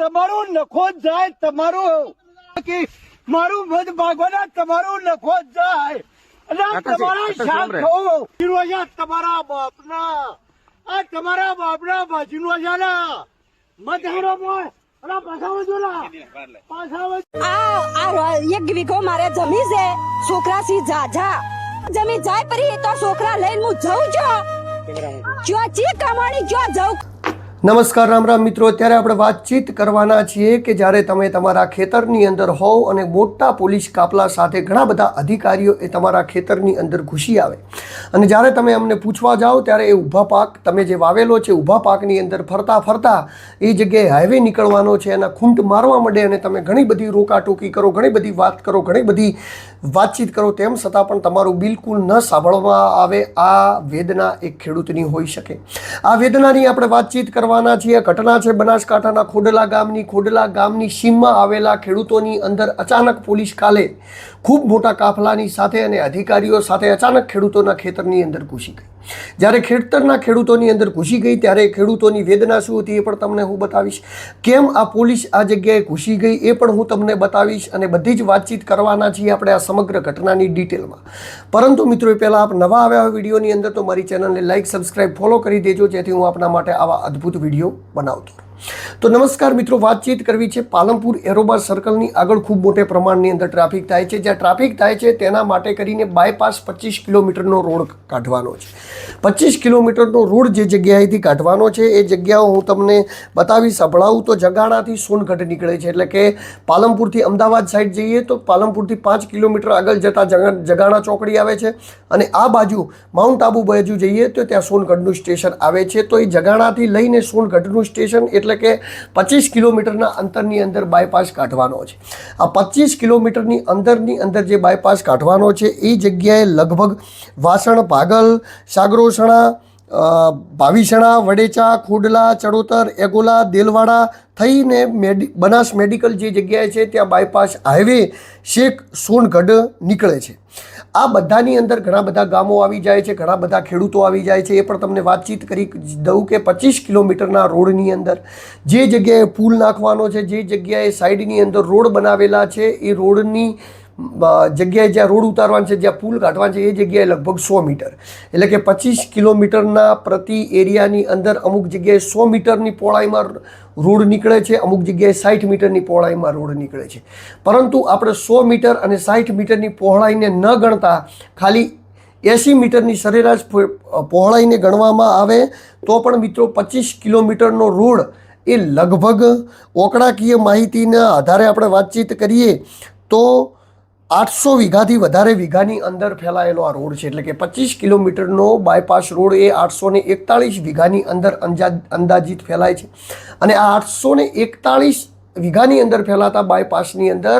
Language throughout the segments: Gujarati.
તમારું નખો જાય તમારું કે મારું મધ ભાગવાના તમારો નખો જાય. અને આ તમારા શાક. ફિરોજા તમારા બાપના. આ તમારા બાપના બાજુનો જાના મત હારો મોય. એક વીઘો મારે જમી છે. છોકરા સી જાજા જમી જાય પરી તો છોકરા લઈને હું જઉં છું. જો ચી કમાણી જો જઉં. નમસ્કાર, રામ રામ મિત્રો. અત્યારે આપણે વાતચીત કરવાના છીએ કે જ્યારે તમે તમારા ખેતરની અંદર હોવ અને મોટા પોલીસ કાપલા સાથે ઘણા બધા અધિકારીઓ એ તમારા ખેતરની અંદર ઘૂસી આવે. અને જ્યારે તમે અમને પૂછવા જાઓ, ત્યારે એ ઊભા પાક, તમે જે વાવેલો છે, ઊભા પાકની અંદર ફરતા ફરતા એ જગ્યાએ હાઈવે નીકળવાનો છે, એના ખૂંટ મારવા માંડે અને તમે ઘણી બધી રોકાટોકી કરો, ઘણી બધી વાત કરો, ઘણી બધી વાતચીત કરો, તેમ છતાં પણ તમારું બિલકુલ ન સાંભળવામાં આવે. આ વેદના એક ખેડૂતની હોઈ શકે. આ વેદનાની આપણે વાતચીત કરવાના છીએ. ઘટના છે બનાસકાંઠાના ખોડલા ગામની. ખોડલા ગામની સીમમાં આવેલા ખેડૂતોની અંદર અચાનક પોલીસ કાલે ખૂબ મોટા કાફલાની સાથે અને અધિકારીઓ સાથે અચાનક ખેડૂતોના ખેતરની અંદર ઘૂસી ગઈ. જ્યારે ખેતરના ખેડૂતોની અંદર ઘૂસી ગઈ, ત્યારે ખેડૂતોની વેદના શું હતી એ પણ તમને હું બતાવીશ કેમ આ પોલીસ આ જગ્યાએ ઘૂસી ગઈ એ પણ હું તમને બતાવીશ અને બધી જ વાતચીત કરવાના છીએ આપણે આ સમગ્ર ઘટનાની ડિટેલમાં પરંતુ મિત્રો પહેલાં આપ નવા આવ્યા હોય વિડીયોની અંદર તો મારી ચેનલને લાઇક સબસ્ક્રાઇબ, ફોલો કરી દેજો, જેથી હું આપના માટે આવા અદ્ભુત વીડિયો બનાવતો. તો નમસ્કાર મિત્રો, વાતચીત કરવી છે પાલનપુર એરોબાર સર્કલની આગળ ખૂબ મોટે પ્રમાણની અંદર ટ્રાફિક થાય છે. જ્યાં ટ્રાફિક થાય છે તેના માટે કરીને બાયપાસ પચીસ કિલોમીટરનો રોડ કાઢવાનો છે. પચીસ કિલોમીટરનો રોડ જે જગ્યાએથી કાઢવાનો છે, એ જગ્યાઓ હું તમને બતાવી સંભળાવું. તો જગાણાથી સોનગઢ નીકળે છે. એટલે કે પાલનપુરથી અમદાવાદ સાઈડ જઈએ તો પાલનપુરથી પાંચ કિલોમીટર આગળ જતાં જગાણા ચોકડી આવે છે અને આ બાજુ માઉન્ટ આબુ બાજુ જઈએ તો ત્યાં સોનગઢનું સ્ટેશન આવે છે. તો એ જગાણાથી લઈને સોનગઢનું સ્ટેશન એટલે કે પચીસ કિલોમીટરના અંતરની અંદર બાયપાસ કાઢવાનો છે. આ પચીસ કિલોમીટરની અંદરની અંદર જે બાયપાસ કાઢવાનો છે, એ જગ્યાએ લગભગ વાસણ પાગલ સાગરોસણા ભાવિસણા, વડેચા, ખોડલા ચડોતર એગોલા, દેલવાડા થઈને મેડિ, બનાસ મેડિકલ જે જગ્યાએ છે ત્યાં બાયપાસ હાઈવે શેખ સોનગઢ નીકળે છે. આ બધાની અંદર ઘણા બધા ગામો આવી જાય છે, ઘણા બધા ખેડૂતો આવી જાય છે. એ પણ તમને વાતચીત કરી દઉં કે પચીસ કિલોમીટરના રોડની અંદર જે જગ્યાએ પુલ નાખવાનો છે, જે જગ્યાએ સાઈડની અંદર રોડ બનાવેલા છે, એ રોડની જગ્યાએ જ્યાં રોડ ઉતારવાનો છે, જ્યાં પુલ કાઢવાનો છે, એ જગ્યાએ લગભગ સો મીટર. એટલે કે પચીસ કિલોમીટરના પ્રતિ એરિયાની અંદર અમુક જગ્યાએ સો મીટરની પહોળાઈમાં રોડ નીકળે છે, અમુક જગ્યાએ સાઠ મીટરની પહોળાઈમાં રોડ નીકળે છે. પરંતુ આપણે સો મીટર અને સાઠ મીટરની પહોળાઈને ન ગણતા, ખાલી એંસી મીટરની સરેરાશ પહોળાઈને ગણવામાં આવે, તો પણ મિત્રો પચીસ કિલોમીટરનો રોડ એ લગભગ ઓકળાકીય માહિતીના આધારે આપણે વાતચીત કરીએ, તો આઠસો વીઘાથી વધારે વીઘાની અંદર ફેલાયેલો આ રોડ છે. એટલે કે પચીસ કિલોમીટરનો બાયપાસ રોડ એ આઠસો ને એકતાળીસ વીઘાની અંદર અંદાજિત ફેલાય છે. અને આ આઠસો ને એકતાળીસ વીઘાની અંદર ફેલાતા બાયપાસની અંદર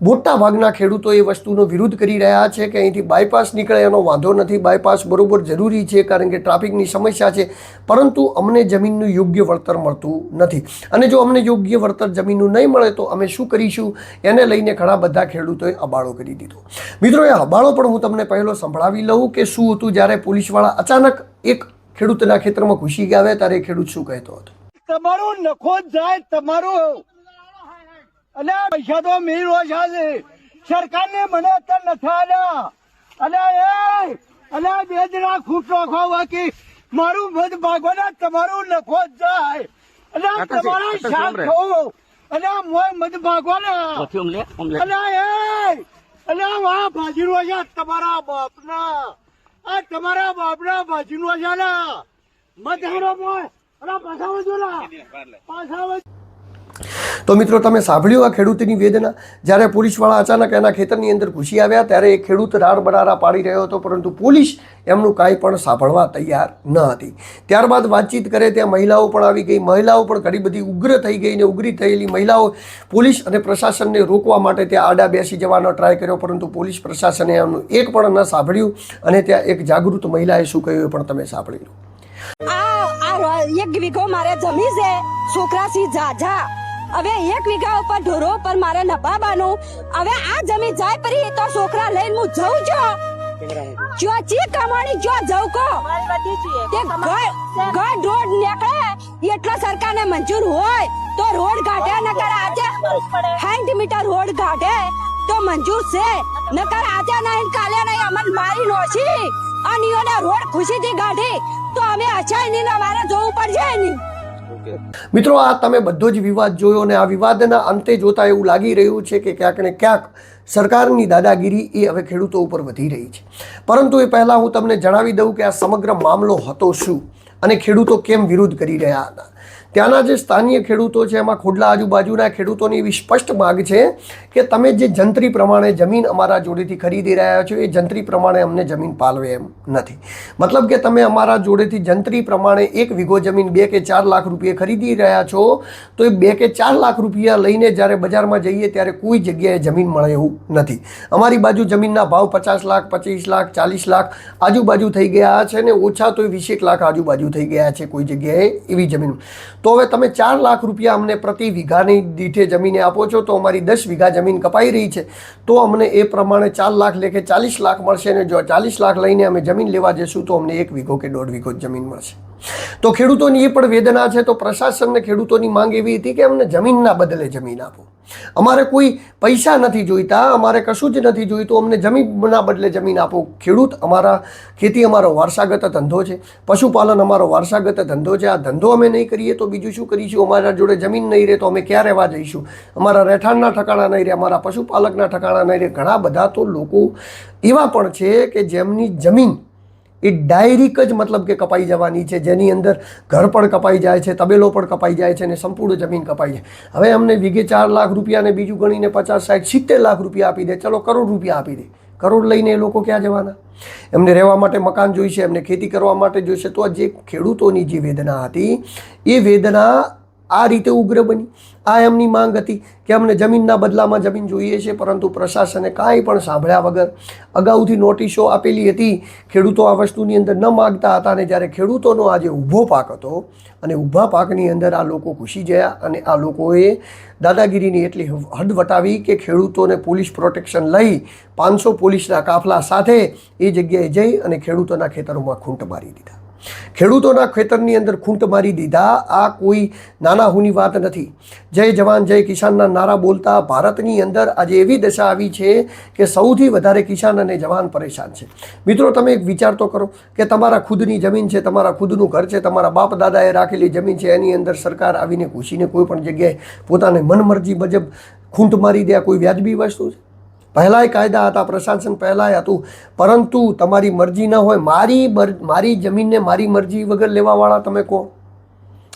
મોટા ભાગના ખેડૂતો એ વસ્તુનો વિરોધ કરી રહ્યા છે કે અહીંથી બાયપાસ નીકળે, એનો વાંધો નથી. બાયપાસ બરોબર જરૂરી છે કારણ કે ટ્રાફિકની સમસ્યા છે. પરંતુ અમને જમીનનું યોગ્ય વળતર મળતું નથી. અને જો અમને યોગ્ય વળતર જમીનનું નહીં મળે તો અમે શું કરીશું? એને લઈને ઘણા બધા ખેડૂતોએ અબાળો કરી દીધો. મિત્રો, એ અબાળો પણ હું તમને પહેલો સંભળાવી લઉં કે શું હતું જ્યારે પોલીસવાળા અચાનક એક ખેડૂતના ખેતરમાં ઘૂસી ગયા ત્યારે ખેડૂત શું કહેતો હતો? તમારો નખો જાય, તમારું અને આ પૈસા તો મેં ઓછા છે. સરકારને મને અત્યારે નથી આવ્યા અને એ અને બે જણા ખુશ રાખો બાકી મારું મધ ભાગવાના તમારું નખો જ જાય. અને તમારા સાંભળે. ખાઓ. અને આ મોય મધ ભાગવાના અને એ અને આ વા ભાજીનો છે તમારા બાપના. આ તમારા બાપના ભાજીનો છે ને. મત હારો મોય. અને પાછા વધુ ના પાછા વધુ તો મિત્રો, તમે સાંભળ્યું આ ખેડૂતની વેદના? જ્યારે પોલીસવાળા અચાનક એના ખેતરની અંદર ઘૂસી આવ્યા, ત્યારે એ ખેડૂત રાડ પાડી રહ્યો હતો, પરંતુ પોલીસ એમનું કાંઈ પણ સાંભળવા તૈયાર ન હતી. ત્યારબાદ વાતચીત કરે, ત્યાં મહિલાઓ પણ આવી ગઈ. મહિલાઓ પણ ઘણી બધી ઉગ્ર થઈ ગઈ ને ઉગ્રી થયેલી મહિલાઓ પોલીસ અને પ્રશાસનને રોકવા માટે ત્યાં આડા બેસી જવાનો ટ્રાય કર્યો, પરંતુ પોલીસ પ્રશાસને એમનું એક પણ ન સાંભળ્યું અને ત્યાં એક જાગૃત મહિલાએ શું કહ્યું એ પણ તમે સાંભળી લો એક વીઘો મારે જમી છે. છોકરા સી જાજા હવે એક વીઘા ઉપર ઢોરો પર મારે નભાવાનું હવે આ જમીન જાય પરી તો છોકરા લઈને હું જઉં છો જો ચી કમાણી, જો જઉં કો તે ઘર રોડ નીકળે, એટલો સરકારને મંજૂર હોય તો રોડ કાઢે સાઠ મીટર રોડ કાઢે તો મંજૂર છે. નકર આજે નહીં, કાલે નહીં અમન મારી નોશી અને રોડ રોડ ખુશીથી કાઢી, તો અમે અચાય નહીં અમારે જોવું પડશે નહીં. મિત્રો, આ તમે બધો જ વિવાદ જોયો અને આ વિવાદના અંતે જોતા એવું લાગી રહ્યું છે કે ક્યાંક ને ક્યાંક સરકારની દાદાગીરી એ હવે ખેડૂતો ઉપર વધી રહી છે. પરંતુ એ પહેલાં હું તમને જણાવી દઉં કે આ સમગ્ર મામલો હતો શું અને ખેડૂતો કેમ વિરોધ કરી રહ્યા હતા. ત્યાંના જે સ્થાનિય ખેડૂતો છે, એમાં ખોડલા આજુબાજુના ખેડૂતોની એવી સ્પષ્ટ માગ છે કે તમે જે જંત્રી પ્રમાણે જમીન અમારા જોડેથી ખરીદી રહ્યા છો, એ જંત્રી પ્રમાણે અમને જમીન પાલવે એમ નથી. મતલબ કે તમે અમારા જોડેથી જંત્રી પ્રમાણે એક વીઘો જમીન બે કે ચાર લાખ રૂપિયા ખરીદી રહ્યા છો, તો એ બે કે ચાર લાખ રૂપિયા લઈને જ્યારે બજારમાં જઈએ ત્યારે કોઈ જગ્યાએ જમીન મળે એવું નથી. અમારી બાજુ જમીનના ભાવ પચાસ લાખ, પચીસ લાખ, ચાલીસ લાખ આજુબાજુ થઈ ગયા છે ને ઓછા તો વીસેક લાખ આજુબાજુ થઈ ગયા છે કોઈ જગ્યાએ એવી જમીન. તો હવે તમે ચાર લાખ રૂપિયા અમને પ્રતિ વીઘાની દીઠે જમીને આપો છો, તો અમારી દસ વીઘા જમીન કપાઈ રહી છે. તો અમને એ પ્રમાણે ચાર લાખ લેખે ચાલીસ લાખ મળશે અને જો ચાલીસ લાખ લઈને અમે જમીન લેવા જઈશું, તો અમને એક વીઘો કે દોઢ વીઘો જમીન મળશે. તો ખેડૂતોની એ પણ વેદના છે, તો પ્રશાસનને ખેડૂતોની માંગ એવી હતી કે અમને જમીનના બદલે જમીન આપો. અમારે કોઈ પૈસા નથી જોઈતા, અમારે કશું જ નથી જોઈતું, અમને જમીનના બદલે જમીન આપો. ખેડૂત અમારા ખેતી અમારો વારસાગત ધંધો છે, પશુપાલન અમારો વારસાગત ધંધો છે. આ ધંધો અમે નહીં કરીએ તો બીજું શું કરીશું? અમારા જોડે જમીન નહીં રહે તો અમે ક્યાં રહેવા જઈશું? અમારા રહેઠાણના ઠકાણા નહીં રહે, અમારા પશુપાલકના ઠકાણા નહીં રહે. ઘણા બધા તો લોકો એવા પણ છે કે જેમની જમીન એ ડાયરેક જ મતલબ કે કપાઈ જવાની છે. જેની અંદર ઘર પણ કપાઈ જાય છે, તબેલો પણ કપાઈ જાય છે અને સંપૂર્ણ જમીન કપાઈ જાય. હવે અમને વીઘે ચાર લાખ રૂપિયાને બીજું ગણીને પચાસ સાઠ સિત્તેર લાખ રૂપિયા આપી દે. ચલો કરોડ રૂપિયા આપી દે. કરોડ લઈને એ લોકો ક્યાં જવાના? એમને રહેવા માટે મકાન જોઈશે, એમને ખેતી કરવા માટે જોઈશે. તો જે ખેડૂતોની જે વેદના હતી, એ વેદના આ રીતે ઉગ્ર બની. આ એમની માંગ હતી કે અમને જમીનના બદલામાં જમીન જોઈએ છે, પરંતુ પ્રશાસને કાંઈ પણ સાંભળ્યા વગર અગાઉથી નોટિસો આપેલી હતી. ખેડૂતો આ વસ્તુની અંદર ન માગતા હતા અને જ્યારે ખેડૂતોનો આજે ઊભો પાક હતો અને ઊભા પાકની અંદર આ લોકો ઘૂસી ગયા અને આ લોકોએ દાદાગીરીની એટલી હદ વટાવી કે ખેડૂતોને પોલીસ પ્રોટેક્શન લઈ પાંચસો પોલીસના કાફલા સાથે એ જગ્યાએ જઈ અને ખેડૂતોના ખેતરોમાં ખૂંટ મારી દીધા. ખેડૂતોના ખેતરની અંદર ખૂંટ મારી દીધા. આ કોઈ નાના હુની વાત નથી. જય જવાન, જય કિસાનના નારા બોલતા ભારતની અંદર આજે એવી દશા આવી છે કે સૌથી વધારે કિસાન અને જવાન પરેશાન છે. મિત્રો, તમે એક વિચાર તો કરો કે તમારા ખુદની જમીન છે, તમારા ખુદનું ઘર છે, તમારા બાપ દાદાએ રાખેલી જમીન છે, એની અંદર સરકાર આવીને ઘૂસીને કોઈ પણ જગ્યાએ પોતાને મનમરજી મુજબ ખૂંટ મારી દે આ કોઈ વ્યાજબી વસ્તુ છે? પહેલાંય કાયદા હતા, પ્રશાસન પહેલાંય હતું. પરંતુ તમારી મરજી ન હોય, મારી મારી જમીનને મારી મરજી વગર લેવાવાળા તમે કહો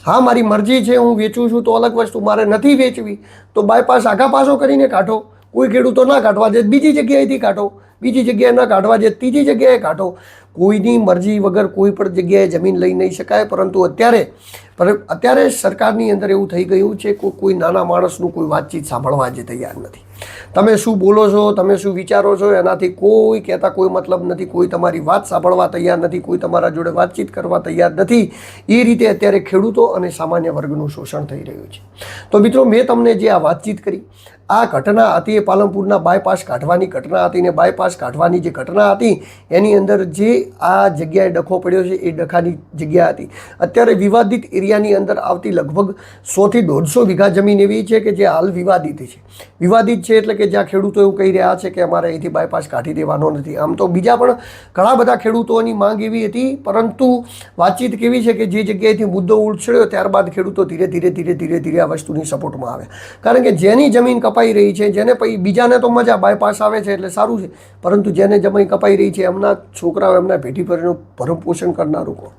હા, મારી મરજી છે, હું વેચું છું, તો અલગ વસ્તુ, મારે નથી વેચવી. તો બાયપાસ આઘા પાસો કરીને કાઢો. કોઈ ખેડૂતો ના કાઢવા દે, બીજી જગ્યાએથી કાઢો. બીજી જગ્યાએ ન કાઢવા દે, ત્રીજી જગ્યાએ કાઢો. કોઈની મરજી વગર કોઈ પણ જગ્યાએ જમીન લઈ નહીં શકાય, પરંતુ અત્યારે અત્યારે સરકારની અંદર એવું થઈ ગયું છે કોઈ નાના માણસનું કોઈ વાતચીત સાંભળવા જે તૈયાર નથી. તમે શું બોલો છો, તમે શું વિચારો છો, એનાથી કોઈ કહેતા કોઈ મતલબ નથી, કોઈ તમારી વાત સાંભળવા તૈયાર નથી, કોઈ તમારા જોડે વાતચીત કરવા તૈયાર નથી. એ રીતે અત્યારે ખેડૂતો અને સામાન્ય વર્ગનું શોષણ થઈ રહ્યું છે. તો મિત્રો, મેં તમને જે આ વાતચીત કરી આ ઘટના હતી એ પાલનપુરના બાયપાસ કાઢવાની ઘટના હતી ને બાયપાસ કાઢવાની જે ઘટના હતી, એની અંદર જે આ જગ્યાએ ડખો પડ્યો છે એ ડખાની જગ્યા હતી. અત્યારે વિવાદિત એરિયાની અંદર આવતી લગભગ સોથી દોઢસો વીઘા જમીન એવી છે કે જે હાલ વિવાદિત છે. વિવાદિત છે એટલે કે જ્યાં ખેડૂતો એવું કહી રહ્યા છે કે અમારે અહીંથી બાયપાસ કાઢી દેવાનો નથી. આમ તો બીજા પણ ઘણા બધા ખેડૂતોની માંગ એવી હતી, પરંતુ વાતચીત કેવી છે કે જે જગ્યાએથી મુદ્દો ઉછળ્યો ત્યારબાદ ખેડૂતો ધીરે ધીરે ધીરે ધીરે ધીરે આ વસ્તુની સપોર્ટમાં આવ્યા. કારણ કે જેની જમીન કપાઈ રહી છે, જેને પછી બીજાને તો મજા બાયપાસ આવે છે એટલે સારું છે. પરંતુ જેને જમીન કપાઈ રહી છે, એમના છોકરાઓ એમના ભેટી પરનું ભરણ પોષણ કરનારું કોણ?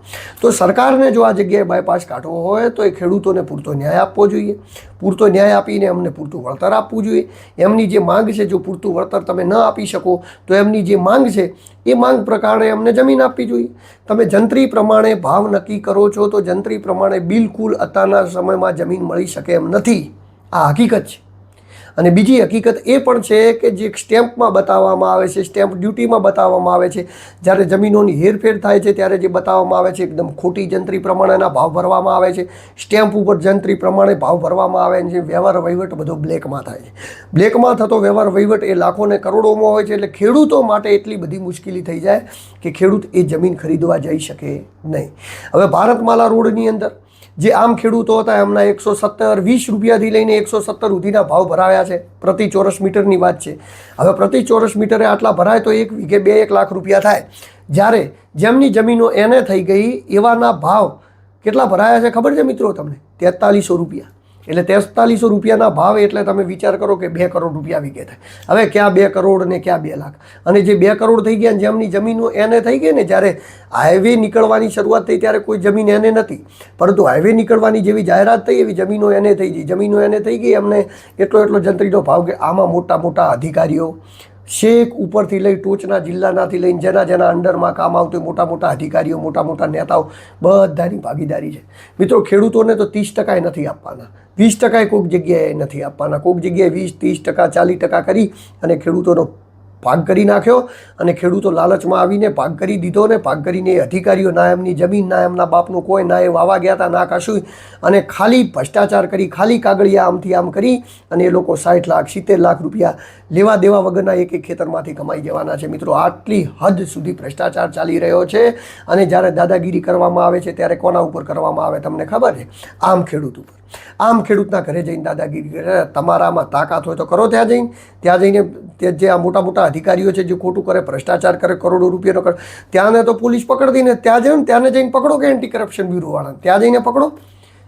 તો સરકારને જો આ જગ્યાએ બાયપાસ કાઢવો હોય, તો એ ખેડૂતોને પૂરતો ન્યાય આપવો જોઈએ. પૂરતો ન્યાય આપીને એમને પૂરતું વળતર આપવું જોઈએ. એમની જે માંગ છે, જો પૂરતું વળતર તમે ન આપી શકો, તો એમની જે માંગ છે, એ માંગ પ્રકારે એમને જમીન આપવી જોઈએ. તમે જંત્રી પ્રમાણે ભાવ નક્કી કરો છો, તો જંત્રી પ્રમાણે બિલકુલ અત્યારના સમયમાં જમીન મળી શકે એમ નથી. આ હકીકત છે. અને બીજી હકીકત એ પણ છે કે જે સ્ટેમ્પમાં બતાવવામાં આવે છે, સ્ટેમ્પ ડ્યુટીમાં બતાવવામાં આવે છે, જ્યારે જમીનોની હેરફેર થાય છે, ત્યારે જે બતાવવામાં આવે છે, એકદમ ખોટી જંત્રી પ્રમાણેના ભાવ ભરવામાં આવે છે, સ્ટેમ્પ ઉપર જંત્રી પ્રમાણે ભાવ ભરવામાં આવે છે, વ્યવહાર વહીવટ બધો બ્લેકમાં થાય છે. બ્લેકમાં થતો વ્યવહાર વહીવટ એ લાખોને કરોડોમાં હોય છે, એટલે ખેડૂતો માટે એટલી બધી મુશ્કેલી થઈ જાય કે ખેડૂત એ જમીન ખરીદવા જઈ શકે નહીં. હવે ભારતમાલા રોડની અંદર જે આમ ખેડૂતો હતા, એમના એકસો સત્તર, વીસ રૂપિયાથી લઈને એકસો સત્તર સુધીના ભાવ ભરાયા છે. પ્રતિ ચોરસ મીટરની વાત છે. હવે પ્રતિ ચોરસ મીટરે આટલા ભરાય તો એક વીઘે બે, એક લાખ રૂપિયા થાય. જ્યારે જેમની જમીનો એને થઈ ગઈ, એવાના ભાવ કેટલા ભરાયા છે ખબર છે મિત્રો તમને? તેતાલીસો રૂપિયા. એટલે તેતાલીસો રૂપિયાના ભાવ એટલે તમે વિચાર કરો કે બે કરોડ રૂપિયા વીઘે થાય. હવે ક્યાં બે કરોડ ને ક્યાં બે લાખ? અને જે બે કરોડ થઈ ગયા જેમની જમીનો એને થઈ ગઈ ને જ્યારે હાઈવે નીકળવાની શરૂઆત થઈ ત્યારે કોઈ જમીન એને નથી. પરંતુ હાઈવે નીકળવાની જેવી જાહેરાત થઈ એવી જમીનો એને થઈ ગઈ. જમીનો એને થઈ ગઈ, એમને એટલો એટલો જંત્રીનો ભાવ કે આમાં મોટા મોટા અધિકારીઓ શેખ ઉપરથી લઈ ટોચના જિલ્લાનાથી લઈને જેના જેના અંડરમાં કામ આવતું મોટા મોટા અધિકારીઓ, મોટા મોટા નેતાઓ, બધાની ભાગીદારી છે. મિત્રો, ખેડૂતોને તો ત્રીસ ટકાએ નથી આપવાના. વીસ ટકાએ કોઈક જગ્યાએ નથી આપવાના. કોઈક જગ્યાએ વીસ, ત્રીસ ટકા, ચાલીસ ટકા કરી અને ખેડૂતોનો ભાગ કરી નાખ્યો અને ખેડૂતો લાલચમાં આવીને ભાગ કરી દીધો ને ભાગ કરીને એ અધિકારીઓ ના એમની જમીન ના એમના બાપનું કોઈ ના એ વાવા ગયા હતા ના કશું અને ખાલી ભ્રષ્ટાચાર કરી, ખાલી કાગળિયા આમથી આમ કરી અને એ લોકો સાઠ લાખ, સિત્તેર લાખ રૂપિયા લેવા દેવા વગરના એક એક ખેતરમાંથી કમાઈ જવાના છે. મિત્રો, આટલી હદ સુધી ભ્રષ્ટાચાર ચાલી રહ્યો છે અને જ્યારે દાદાગીરી કરવામાં આવે છે, ત્યારે કોના ઉપર કરવામાં આવે, તમને ખબર છે? આમ ખેડૂત ઉપર. આમ ખેડૂતના ઘરે જઈને દાદાગીરી કરે, તમારામાં તાકાત હોય તો કરો ત્યાં જઈને. ત્યાં જઈને તે જે આ મોટા મોટા અધિકારીઓ છે, જે ખોટું કરે, ભ્રષ્ટાચાર કરે, કરોડો રૂપિયાનો કરે ત્યાંને તો પોલીસ પકડી દઈને ત્યાં જઈને, ત્યાંને જઈને પકડો કે એન્ટી કરપ્શન બ્યુરોવાળાને? ત્યાં જઈને પકડો.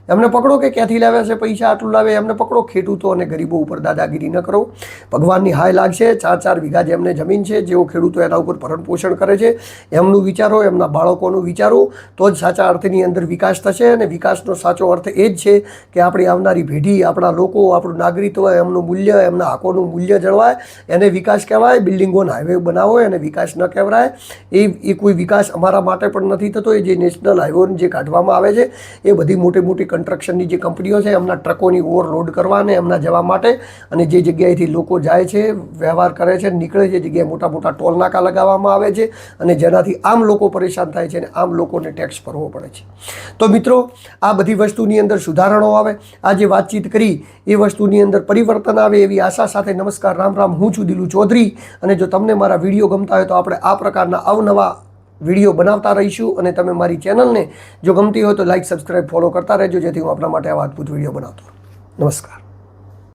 એમને પકડો કે ક્યાંથી લાવ્યા છે પૈસા, આટલું લાવે, એમને પકડો. ખેડૂતો અને ગરીબો ઉપર દાદાગીરી ન કરો. ભગવાનની હાય લાગશે. ચાર ચાર વીઘા જેમને જમીન છે, જેઓ ખેડૂતો એના ઉપર ભરણ પોષણ કરે છે, એમનું વિચારો, એમના બાળકોનું વિચારો, તો જ સાચા અર્થની અંદર વિકાસ થશે અને વિકાસનો સાચો અર્થ એ જ છે કે આપણી આવનારી પેઢી, આપણા લોકો, આપણું નાગરિકત્વ, એમનું મૂલ્ય, એમના હકોનું મૂલ્ય જળવાય. એને વિકાસ કહેવાય. બિલ્ડિંગો હાઈવે બનાવો, એને વિકાસ ન કહેવાય. એ એ કોઈ વિકાસ અમારા માટે પણ નથી થતો. એ જે નેશનલ હાઈવે જે કાઢવામાં આવે છે, એ બધી મોટી મોટી કન્સ્ટ્રક્શનની જે કંપનીઓ છે, એમના ટ્રકોની ઓવરલોડ કરવા અને એમના જવા માટે અને જે જગ્યાએથી લોકો જાય છે, વ્યવહાર કરે છે, નીકળે છે જગ્યાએ મોટા મોટા ટોલ નાકા લગાવવામાં આવે છે અને જેનાથી આમ લોકો પરેશાન થાય છે અને આમ લોકોને ટેક્સ ભરવો પડે છે. તો મિત્રો, આ બધી વસ્તુની અંદર સુધારણો આવે, આ જે વાતચીત કરી, એ વસ્તુની અંદર પરિવર્તન આવે એવી આશા સાથે નમસ્કાર, રામ રામ, હું છું દિલુ ચૌધરી અને જો તમને મારા વીડિયો ગમતા હોય તો આપણે આ પ્રકારના અવનવા વીડિયો બનાવતા રહીશું અને તમે મારી ચેનલને જો ગમતી હોય તો લાઈક સબસ્ક્રાઈબ ફોલો કરતા રહેજો, જેથી હું આપણા માટે આવા અદ્ભુત વીડિયો બનાવતો નમસ્કાર.